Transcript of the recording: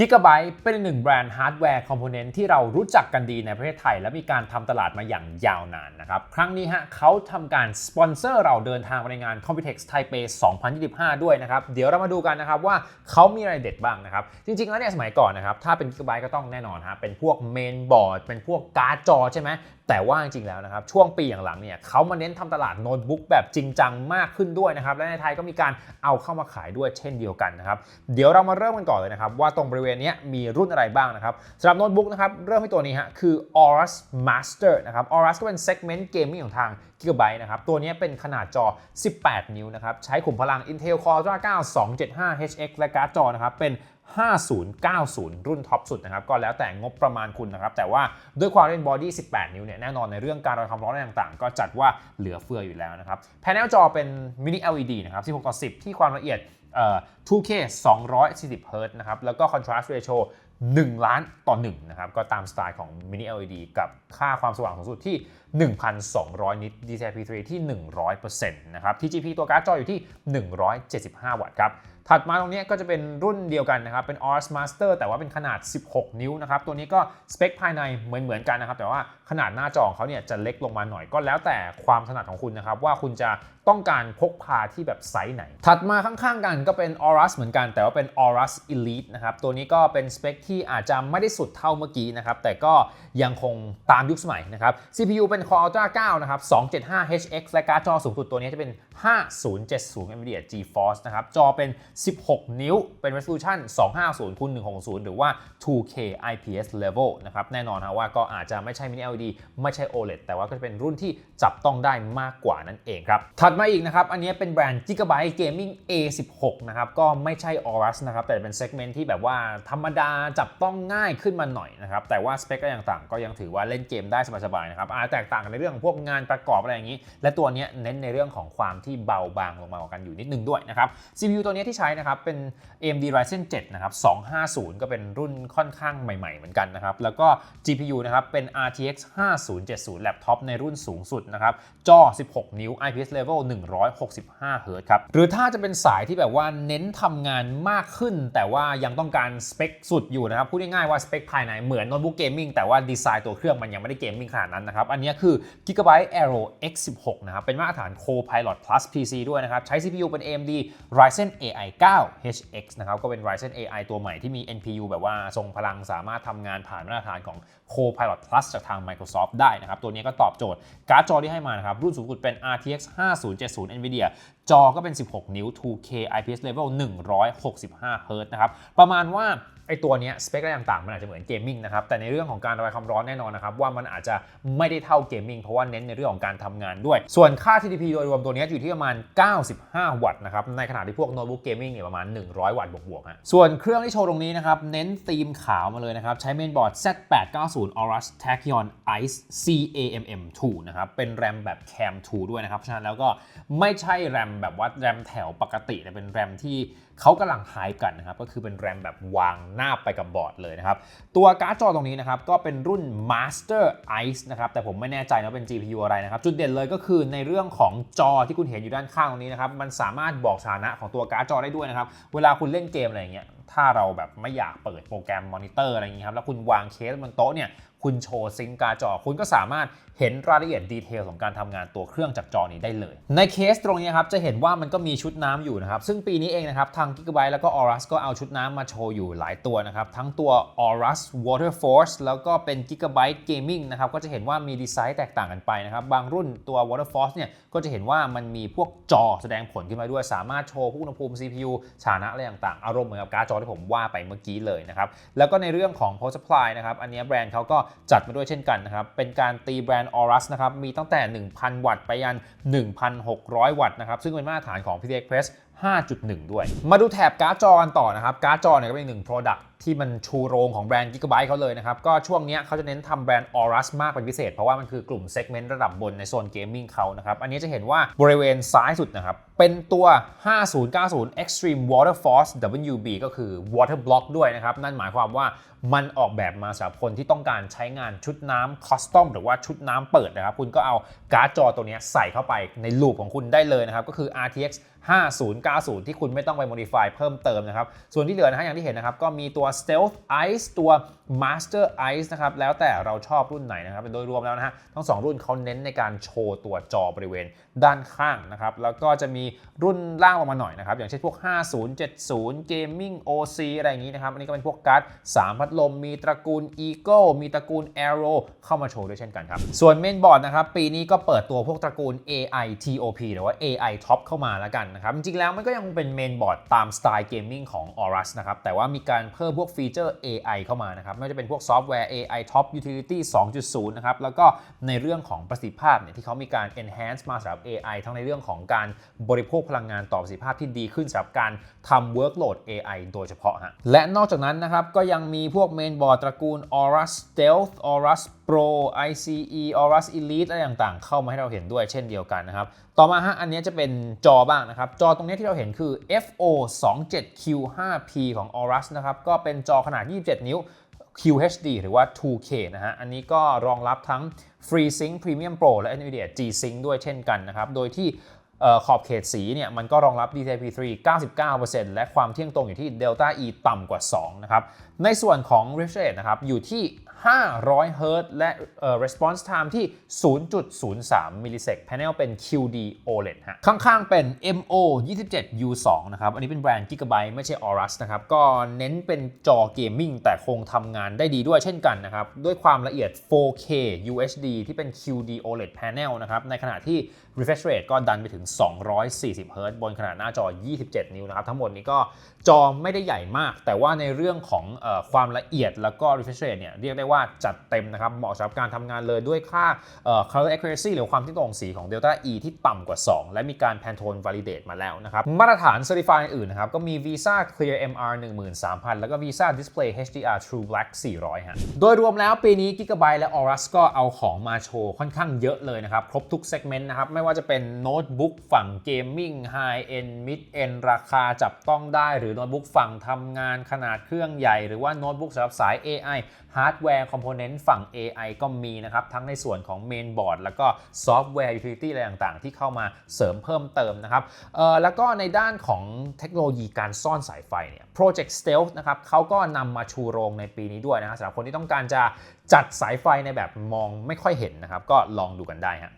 Gigabyte เป็นหนึ่งแบรนด์ฮาร์ดแวร์คอมโพเนนต์ที่เรารู้จักกันดีในประเทศไทย และมีการทำตลาดมาอย่างยาวนานนะครับ ครั้งนี้ฮะเขาทำการสปอนเซอร์เราเดินทางไปในงาน Computex Taipei 2025 ด้วยนะครับ เดี๋ยวเรามาดูกันนะครับว่าเขามีอะไรเด็ดบ้างนะครับ จริงๆ แล้วเนี่ยสมัยก่อนนะครับ ถ้าเป็น Gigabyte ก็ต้องแน่นอนฮะเป็นพวกเมนบอร์ดเป็นพวกการ์ดจอใช่ไหมแต่ว่าจริงๆแล้วนะครับ ช่วงปีอย่างหลังเนี่ยเขามาเน้นทำตลาดโน้ตบุ๊กแบบจริงจังมากขึ้นด้วยนะครับและในไทยก็มีการเอาเข้ามาขายด้วยเช่นเดียวกันนะครับเดี๋ยวเรามาเริ่มกันก่อนเลยนะครับว่าตรงบริเวณเนี้มีรุ่นอะไรบ้างนะครับสำหรับโน้ตบุ๊กนะครับเริ่มที่ตัวนี้ฮะคือ Aorus Master นะครับ Aorus ก็เป็น segment gaming ของทาง Gigabyte นะครับตัวนี้เป็นขนาดจอ 18 นิ้วนะครับใช้ขุมพลัง Intel Core Ultra 9 275HX และการ์ดจอนะครับเป็น5090 รุ่นท็อปสุดนะครับ ก็แล้วแต่งบประมาณคุณนะครับ แต่ว่าด้วยความเป็นบอดี้ 18 นิ้วเนี่ย แน่นอนในเรื่องการระบายความร้อนอะไรต่างๆ ก็จัดว่าเหลือเฟืออยู่แล้วนะครับ แผงจอเป็น mini LED นะครับ 16 ต่อ 10 ที่ความละเอียด 2K 240 Hz นะครับ แล้วก็ contrast ratio 1 ล้านต่อ 1 นะครับ ก็ตามสไตล์ของ mini LED กับค่าความสว่างสูงสุดที่ 1,200 นิต DCI-P3 ที่ 100%นะครับ TGP ตัวการ์ดจออยู่ที่ 175 วัตต์ครับ ถัดมาตรงนี้ก็จะเป็นรุ่นเดียวกันนะครับ เป็น Aorus Master แต่ว่าเป็นขนาด 16 นิ้วนะครับ ตัวนี้ก็สเปคภายในเหมือนเหมือนกันนะครับ แต่ว่าขนาดหน้าจอของเขาเนี่ยจะเล็กลงมาหน่อยก็แล้วแต่ความถนัดของคุณนะครับ ว่าคุณจะต้องการพกพาที่แบบไซส์ไหน ถัดมาข้างๆกันก็เป็น Aorus เหมือนกัน แต่ว่าเป็น Aorus Elite นะครับ ตัวนี้ก็เป็นสเปคที่อาจจะไม่ได้สุดเท่าเมื่อกี้นะครับ แต่ก็ยังคงตามยุคสมัยนะครับ CPU เป็น Core Ultra 9 นะครับ 275HX และการ์ดจอสูงสุดตัวนี้จะเป็น 5070 NVIDIA GeForce นะครับ จอเป็น16 นิ้ว เป็น resolution 250คูณ160 หรือว่า 2K IPS level นะครับ แน่นอนนะว่าก็อาจจะไม่ใช่ mini LED ไม่ใช่ OLED แต่ว่าก็จะเป็นรุ่นที่จับต้องได้มากกว่านั่นเองครับ ถัดมาอีกนะครับ อันนี้เป็นแบรนด์ Gigabyte Gaming A16 นะครับ ก็ไม่ใช่ Aorus นะครับ แต่เป็น segment ที่แบบว่าธรรมดาจับต้องง่ายขึ้นมาหน่อยนะครับ แต่ว่าสเปคก็ยังต่างก็ยังถือว่าเล่นเกมได้สบายๆนะครับอาจจะแตกต่างในเรื่องพวกงานประกอบอะไรอย่างนี้ และตัวนี้เน้นในเรื่องของความที่เบาบางลงมากว่ากันอยู่นิดนึงด้วยนะครับ CPU ตัวนี้ที่ใช้นะครับเป็น AMD Ryzen 7 นะครับ 250 ก็เป็นรุ่นค่อนข้างใหม่ ๆ เหมือนกันนะครับ แล้วก็ GPU นะครับเป็น RTX 5070แล็ปท็อปในรุ่นสูงสุดนะครับ จอ 16 นิ้ว IPS level 165 Hz ครับ หรือถ้าจะเป็นสายที่แบบว่าเน้นทำงานมากขึ้น แต่ว่ายังต้องการสเปคสุดอยู่นะครับ พูดง่ายๆว่าสเปคภายในเหมือนโน้ตบุ๊กเกมมิ่งแต่ว่าดีไซน์ตัวเครื่องมันยังไม่ได้เกมมิ่งขนาดนั้นนะครับอันนี้คือ Gigabyte Aero X16 นะครับเป็นมาตรฐาน Copilot Plus PC ด้วยนะครับใช้ CPU เป็น AMD Ryzen AI 9 HX นะครับก็เป็น Ryzen AI ตัวใหม่ที่มี NPU แบบว่าทรงพลังสามารถทำงานผ่านมาตรฐานของ Copilot Plus จากทาง Microsoft ได้นะครับ ตัวนี้ก็ตอบโจทย์การ์ดจอที่ให้มานะครับ รุ่นสูงสุดเป็น RTX 5070 NVIDIA จอก็เป็น 16 นิ้ว 2K IPS level 165 Hz นะครับ ประมาณว่า ไอตัวเนี้ยสเปคอะไรต่างๆ มันอาจจะเหมือนเกมมิ่งนะครับ แต่ในเรื่องของการระบายความร้อนแน่นอนนะครับ ว่ามันอาจจะไม่ได้เท่าเกมมิ่งเพราะว่าเน้นในเรื่องของการทำงานด้วย ส่วนค่า TDP โดยรวมตัวนี้อยู่ที่ประมาณ 95 วัตต์นะครับ ในขณะที่พวกโน้ตบุ๊กเกมมิ่งเนี่ยประมาณ 100 วัตต์บวกๆฮะส่วนเครื่องที่โชว์ตรงนี้นะครับ เน้นธีมขาวมาเลยนะครับ ใช้เมนบอร์ด Z890 Aorus Tachyon Ice CAMM2 นะครับ เป็นแรมแบบ Cam 2 ด้วยนะครับ ฉะนั้นแล้วก็ไม่ใช่แรมแบบว่าแรมแถวปกติแต่เป็นแรมที่เขากำลังไฮกันนะครับ ก็คือเป็นแรมแบบวางน้าไปกับบอร์ดเลยนะครับ ตัวการ์ดจอตรงนี้นะครับก็เป็นรุ่น Master Ice นะครับแต่ผมไม่แน่ใจนะเป็น GPU อะไรนะครับ จุดเด่นเลยก็คือในเรื่องของจอที่คุณเห็นอยู่ด้านข้างตรงนี้นะครับมันสามารถบอกสถานะของตัวการ์ดจอได้ด้วยนะครับเวลาคุณเล่นเกมอะไรอย่างเงี้ยถ้าเราแบบไม่อยากเปิดโปรแกรมมอนิเตอร์อะไรอย่างงี้ครับแล้วคุณวางเคสบนโต๊ะเนี่ยคุณโชว์ซิงกาจอ คุณก็สามารถเห็นรายละเอียดดีเทลของการทำงานตัวเครื่องจากจอนี้ได้เลย ในเคสตรงนี้ครับจะเห็นว่ามันก็มีชุดน้ำอยู่นะครับ ซึ่งปีนี้เองนะครับ ทาง Gigabyte แล้วก็ Aorus ก็เอาชุดน้ำมาโชว์อยู่หลายตัวนะครับ ทั้งตัว Aorus Water Force แล้วก็เป็น Gigabyte Gaming นะครับ ก็จะเห็นว่ามีดีไซน์แตกต่างกันไปนะครับ บางรุ่นตัว Water Force เนี่ยก็จะเห็นว่ามันมีพวกจอแสดงผลขึ้นมาด้วย สามารถโชว์พวกอุณหภูมิ CPU สถานะอะไรต่างๆ อารมณ์เหมือนกับการ์ดจอที่ผมว่าไปเมื่อกี้เลยนะครับแล้วก็ในเรื่องของ power supply นะครับอันนี้แบรนด์เขาก็จัดมาด้วยเช่นกันนะครับ เป็นการตีแบรนด์ Aorus นะครับ มีตั้งแต่ 1,000 วัตต์ไปยัน 1,600 วัตต์นะครับ ซึ่งเป็นมาตรฐานของ PCI Express 5.1 ด้วย มาดูแถบการ์ดจอกันต่อนะครับ การ์ดจอเนี่ยก็เป็นหนึ่ง Product ที่มันชูโรงของแบรนด์ Gigabyte เขาเลยนะครับ ก็ช่วงนี้เขาจะเน้นทำแบรนด์ Aorus มากเป็นพิเศษ เพราะว่ามันคือกลุ่มเซกเมนต์ระดับบนในโซนเกมมิ่งเขานะครับ อันนี้จะเห็นว่าบริเวณซ้ายสุดนะครับ เป็นตัว 5090 Extreme Water Force WB ก็คือ Water Block ด้วยนะครับ นั่นหมายความว่า มันออกแบบมาสำหรับคนที่ต้องการใช้งานชุดน้ำคอสตอมหรือว่าชุดน้ำเปิดนะครับ คุณก็เอาการ์ดจอตัวนี้ใส่เข้าไปในลูปของคุณได้เลยนะครับ ก็คือ RTX 5090 ที่คุณไม่ต้องไป modify เพิ่มเติมนะครับ ส่วนที่เหลือนะฮะอย่างที่เห็นนะครับ ก็มีตัว stealth ice ตัว master ice นะครับ แล้วแต่เราชอบรุ่นไหนนะครับโดยรวมแล้วนะฮะ ทั้ง 2 รุ่นเขาเน้นในการโชว์ตัวจอบริเวณด้านข้างนะครับ แล้วก็จะมีรุ่นล่างลงมาหน่อยนะครับ อย่างเช่นพวก 5070 gaming OC อะไรอย่างนี้นะครับ อันนี้ก็เป็นพวกการ์ด 3 พัดลม มีตระกูล Eagle มีตระกูล Arrow เข้ามาโชว์ด้วยเช่นกันครับ ส่วนเมนบอร์ดนะครับ ปีนี้ก็เปิดตัวพวกตระกูล AI TOP หรือว่า AI Top เข้ามาแล้วกันนะครับ จริงๆแล้วมันก็ยังคงเป็นเมนบอร์ดตามสไตล์เกมมิ่งของ Aorus นะครับ แต่ว่ามีการเพิ่มพวกฟีเจอร์ AI เข้ามานะครับ ไม่ว่าจะเป็นพวกซอฟต์แวร์ AI Top Utility 2.0 นะครับ แล้วก็ในเรื่องของประสิทธิภาพเนี่ยที่เขามีการ enhance มาสำหรับ AI ทั้งในเรื่องของการบริโภคพลังงานต่อประสิทธิภาพที่ดีขึ้นสำหรับการทำ workload AI โดยเฉพาะฮะและนอกจากนั้นนะครับก็ยังมีพวกเมนบอร์ดตระกูล Aorus Stealth Aorus Pro ICE Aorus Elite อะไรต่างๆ เข้ามาให้เราเห็นด้วยเช่นเดียวกันนะครับ ต่อมาฮะอันนี้จะเป็นจอบ้างนะครับ จอตรงนี้ที่เราเห็นคือ FO 2 7 Q 5 P ของ Aorus นะครับ ก็เป็นจอขนาด 27 นิ้ว QHD หรือว่า 2K นะฮะ อันนี้ก็รองรับทั้ง FreeSync Premium Pro และ NVIDIA G-Sync ด้วยเช่นกันนะครับ โดยที่ขอบเขตสีเนี่ยมันก็รองรับ DCI-P3 99%และความเที่ยงตรงอยู่ที่ Delta E ต่ำกว่า 2 นะครับในส่วนของ refresh rate นะครับอยู่ที่ 500 Hz และ response time ที่ 0.03 มิลลิเซก panel เป็น QD OLED ฮะ ข้างๆเป็น MO 27 U2 นะครับ อันนี้เป็นแบรนด์ Gigabyte ไม่ใช่ Aorus นะครับ ก็เน้นเป็นจอเกมมิ่งแต่คงทำงานได้ดีด้วยเช่นกันนะครับ ด้วยความละเอียด 4K UHD ที่เป็น QD OLED panel นะครับ ในขณะที่ refresh rate ก็ดันไปถึง 240 Hz บนขนาดหน้าจอ 27 นิ้วนะครับ ทั้งหมดนี้ก็ จอไม่ได้ใหญ่มาก แต่ว่าในเรื่องของอความละเอียดแล้วก็ refresh rate เนี่ยเรียกได้ว่าจัดเต็มนะครับ เหมาะสำหรับการทำงานเลยด้วยค่า color accuracy หรือความที่ตรงสีของ Delta E ที่ต่ำกว่า 2 และมีการ Pantone validate มาแล้วนะครับ มาตรฐาน certify อื่นนะครับ ก็มี Visa Clear MR 13,000 แล้วก็ Visa Display HDR True Black 400 ฮะ โดยรวมแล้วปีนี้ Gigabyte และ Aorus ก็เอาของมาโชว์ค่อนข้างเยอะเลยนะครับ ครบทุก segment นะครับ ไม่ว่าจะเป็นโน้ตบุ๊กฝั่งเกมมิ่ง High End Mid End ราคาจับต้องได้หรือโน้ตบุ๊กฝั่งทำงานขนาดเครื่องใหญ่ หรือว่าโน้ตบุ๊กสำหรับสาย AI ฮาร์ดแวร์คอมโพเนนต์ฝั่ง AI ก็มีนะครับ ทั้งในส่วนของเมนบอร์ดแล้วก็ซอฟต์แวร์ Utility อะไรต่างๆ ที่เข้ามาเสริมเพิ่มเติมนะครับแล้วก็ในด้านของเทคโนโลยีการซ่อนสายไฟเนี่ย Project Stealth นะครับเขาก็นำมาชูโรงในปีนี้ด้วยนะครับสำหรับคนที่ต้องการจะจัดสายไฟในแบบมองไม่ค่อยเห็นนะครับ ก็ลองดูกันได้ฮะ